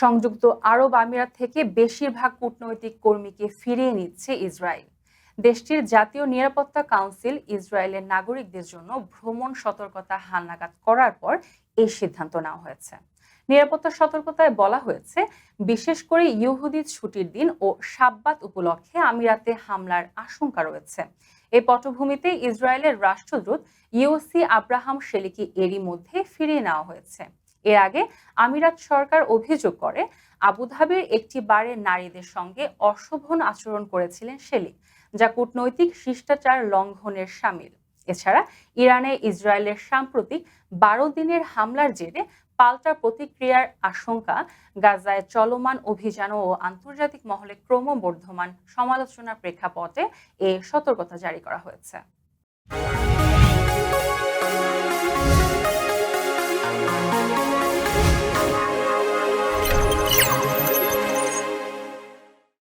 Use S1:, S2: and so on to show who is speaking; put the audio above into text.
S1: সংযুক্ত আরব আমিরাত থেকে বেশিরভাগ কূটনৈতিক কর্মীকে ফিরিয়ে নিচ্ছে ইসরায়েল। দেশটির জাতীয় নিরাপত্তা কাউন্সিল ইসরায়েলের নাগরিকদের জন্য ভ্রমণ সতর্কতা হালনাগাদ করার পর এই সিদ্ধান্ত নেওয়া হয়েছে। নিরাপত্তা সতর্কতায় বলা হয়েছে, বিশেষ করে ইহুদি ছুটির দিন ও সাব্বাত উপলক্ষে আমিরাতে হামলার আশঙ্কা রয়েছে। এই পটভূমিতে ইসরায়েলের রাষ্ট্রদূত ইউসি আব্রাহাম শেলিকি এরই মধ্যে ফিরিয়ে নেওয়া হয়েছে। এর আগে আমিরাত সরকার অভিযোগ করে, আবুধাবির একটি বারে নারীদের সঙ্গে অশোভন আচরণ করেছিলেন শেলিক, যা কূটনৈতিক শিষ্টাচার লঙ্ঘনের সামিল। এছাড়া ইরানে ইসরায়েলের সাম্প্রতিক বারো দিনের হামলার জেরে পাল্টা প্রতিক্রিয়ার আশঙ্কা, গাজায় চলমান অভিযান ও আন্তর্জাতিক মহলে ক্রমবর্ধমান সমালোচনার প্রেক্ষাপটে এ সতর্কতা জারি করা হয়েছে।